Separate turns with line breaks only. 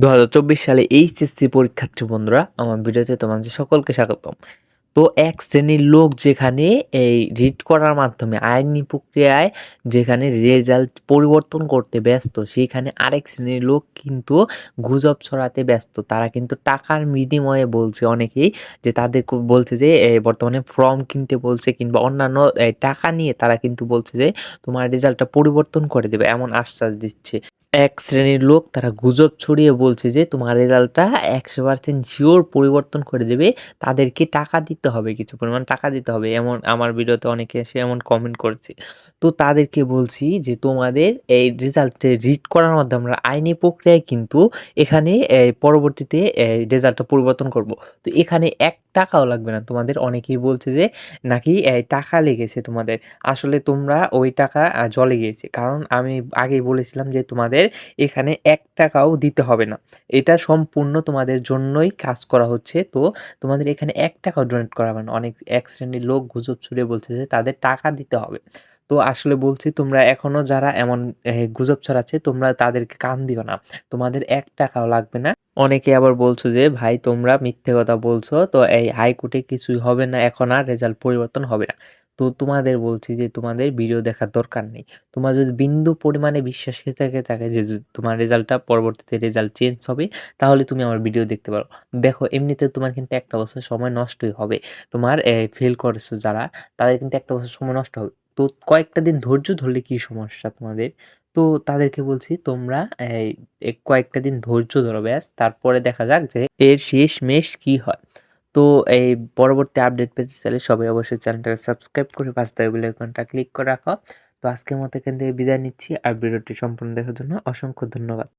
দু হাজার চব্বিশ সালে এইচএসসি পরীক্ষার্থী বন্ধুরা, আমার ভিডিওতে তোমাদের সকলকে স্বাগতম। তো এক শ্রেণির লোক যেখানে এই রিড করার মাধ্যমে আইনি প্রক্রিয়ায় যেখানে রেজাল্ট পরিবর্তন করতে ব্যস্ত সেখানে আরেক শ্রেণির লোক কিন্তু গুজব ছড়াতে ব্যস্ত। তারা কিন্তু টাকার বিনিময়ে বলছে অনেকেই যে তাদের বলছে যে বর্তমানে ফর্ম কিনতে বলছে কিংবা অন্যান্য টাকা নিয়ে তারা কিন্তু বলছে যে, তোমার রেজাল্টটা পরিবর্তন করে দেবে, এমন আশ্বাস দিচ্ছে। এক শ্রেণির লোক তারা গুজব ছড়িয়ে বলছে যে তোমার রেজাল্টটা একশো পার্সেন্ট জিওর পরিবর্তন করে দেবে, তাদেরকে টাকা দিতে হবে, কিছু পরিমাণ টাকা দিতে হবে, এমন আমার ভিডিওতে অনেকে এসে এমন কমেন্ট করছে। তো তাদেরকে বলছি যে তোমাদের এই রেজাল্টে রিড করার মাধ্যমে আমরা আইনি প্রক্রিয়ায় কিন্তু এখানে পরবর্তীতে রেজাল্টটা পরিবর্তন করব। তো এখানে এক টাকাও লাগবে না। তোমাদের অনেকেই বলছে যে নাকি টাকা লেগেছে তোমাদের। আসলে তোমরা ওই টাকা জলে গিয়েছে। কারণ আমি আগেই বলেছিলাম যে তোমাদের এখানে এক টাকাও দিতে হবে না। এটা সম্পূর্ণ তোমাদের জন্যই কাজ করা হচ্ছে। তো তোমাদের এখানে এক টাকাও ডোনেট করা হবে না। অনেক এক শ্রেণির লোক গুজব ছুড়ে বলছে যে তাদের টাকা দিতে হবে। তো আসলে বলছি, তোমরা এখনও যারা এমন গুজব ছড়াচ্ছে, তোমরা তাদেরকে কান দিও না। তোমাদের এক টাকাও লাগবে না। অনেকে আবার বলছো যে, ভাই, তোমরা মিথ্যে কথা বলছো। তো এই হাইকোর্টে কিছুই হবে না। এখন আর রেজাল্ট পরিবর্তন হবে না। তো তোমাদের বলছি যে তোমাদের ভিডিও দেখার দরকার নেই। তোমার যদি বিন্দু পরিমাণে বিশ্বাস থেকে থাকে যে তোমার রেজাল্টটা পরবর্তীতে রেজাল্ট চেঞ্জ হবে, তাহলে তুমি আমার ভিডিও দেখতে পারো। দেখো, এমনিতে তোমার কিন্তু একটা বছর সময় নষ্টই হবে। তোমার ফেল করেছ যারা, তাদের কিন্তু একটা বছর সময় নষ্ট হবে। তো কয়েকটা দিন ধৈর্য ধরলে কি সমস্যা তোমাদের? তো তাদেরকে বলছি, তোমরা কয়েকটা দিন ধৈর্য ধরো ব্যাস। তারপরে দেখা যাক যে এর শেষ মেশ কি হয়। তো এই পরবর্তী আপডেট পেতে চাইলে সবাই অবশ্যই চ্যানেলটাকে সাবস্ক্রাইব করে পাশে দেয় বেল ক্লিক করে রাখো। তো আজকের মতো এখান থেকে বিদায় নিচ্ছি, আর ভিডিওটি সম্পূর্ণ দেখার জন্য অসংখ্য ধন্যবাদ।